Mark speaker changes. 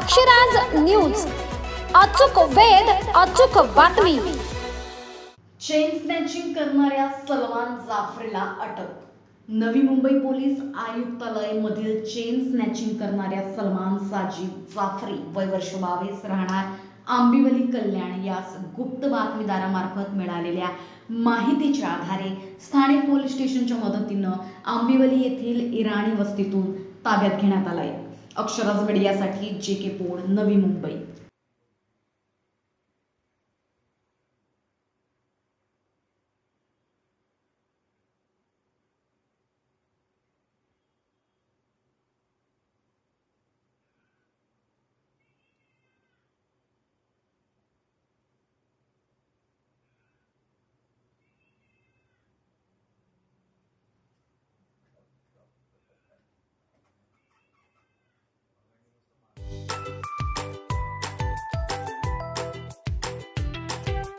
Speaker 1: Akshraj news. अचूक वेद अचूक बातमी.
Speaker 2: चेन स्नॅचिंग करणाऱ्या सलमान जाफरीला अटक. नवी मुंबई पोलीस आयुक्तालय मधील चेन स्नॅचिंग करणाऱ्या सलमान साजिद जाफरी वय वर्ष बावीस राहणार. आंबिवली कल्याण यास गुप्त बातमीदारामार्फत मिळालेल्या माहितीच्या आधारे स्थानिक पोलीस स्टेशनच्या मदतीनं आंबिवली येथील इराणी वस्तीतून ताब्यात घेण्यात आलाय. अक्षराज मीडिया जे के नवी मुंबई.